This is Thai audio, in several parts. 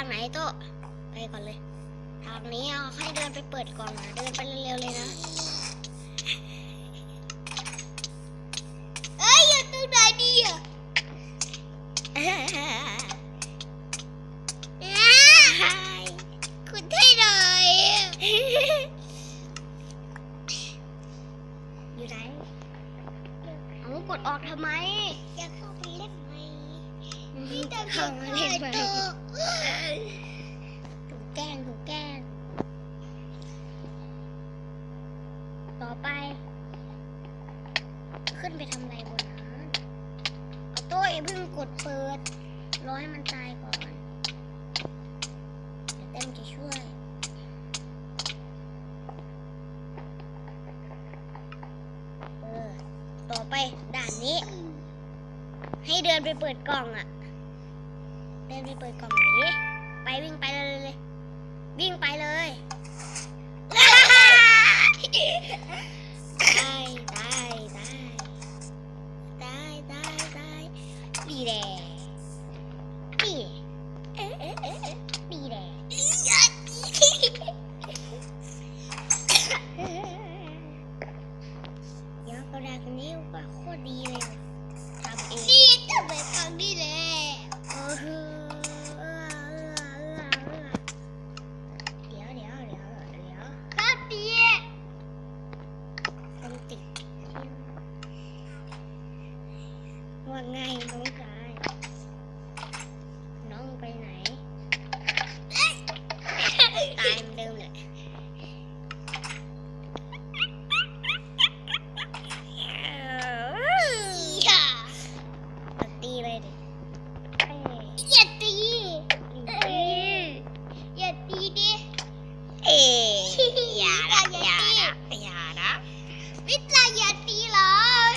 างไหนโตะไปก่อนเลย ทางนี้เอาให้เดินไปเปิดก่อนนะเดินไปเร็วๆเลยนะเอ้ยอยู่ตรงไหนดีอะคุณให้หน่อยอยู่ไหนเอากดออกทำไมอยากเข้าไปเล่นไหมเข้ามาเล่นไปตัวถูกแกล้งถูกแกล้ง ต่อไป ขึ้นไปทำอะไรบนนั้นเอาโต้ยาเพิ่งกดเปิด รอให้มันตายก่อน เดี๋ยวเต้มจะช่วยเออต่อไปด่านนี้ ให้เดินไปเปิดกล่องอะเดิ นไปเปิดกล่องไหนไปวิ่งไปเลยเลย วิ่งไปเลยได้ วิทย์อย่าตีเลย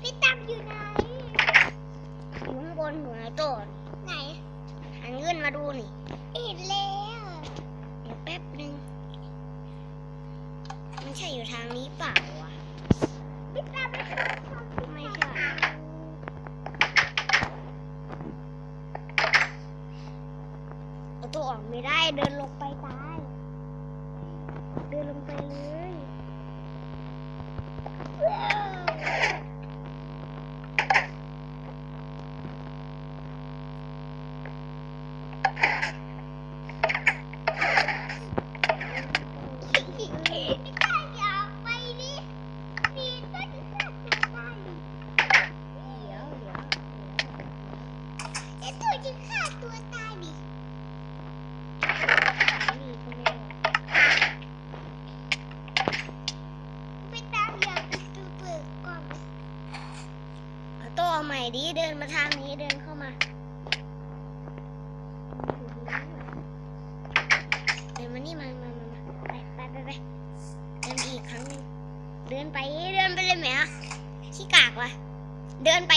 พี่ตั้มอยู่ไหนอยู่ข้างบนหัวโตนไหนหันเงินมาดูนี่เห็นแล้วเดี๋ยวแป๊บหนึ่งมันใช่อยู่ทางนี้เปล่าวะพี่ตั้มไม่ชอบไม่ มาทางนี้เดินเข้ามา เดินมานี่มามามามาไปไปไปไปเดินอีกครั้งหนึงเดินไปเดินไปเลยไหมอะขี้กากวะเดินไป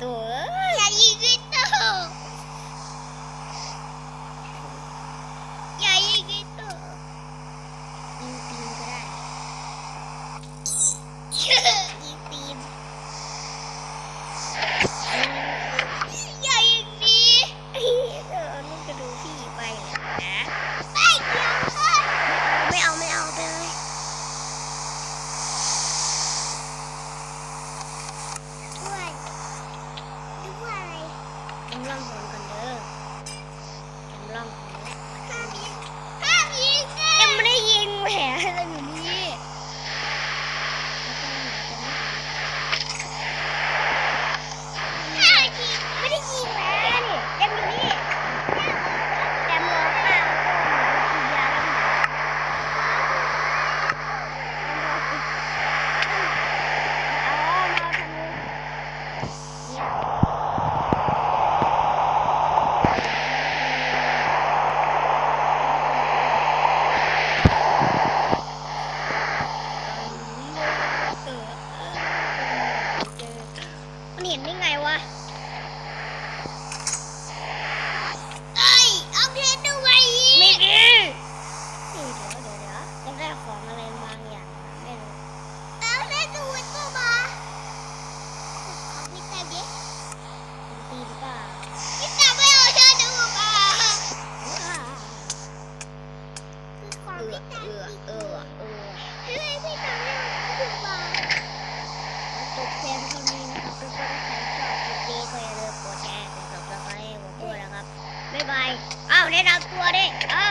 tuổi กำลังหอนกันเด้อจำลัง it up.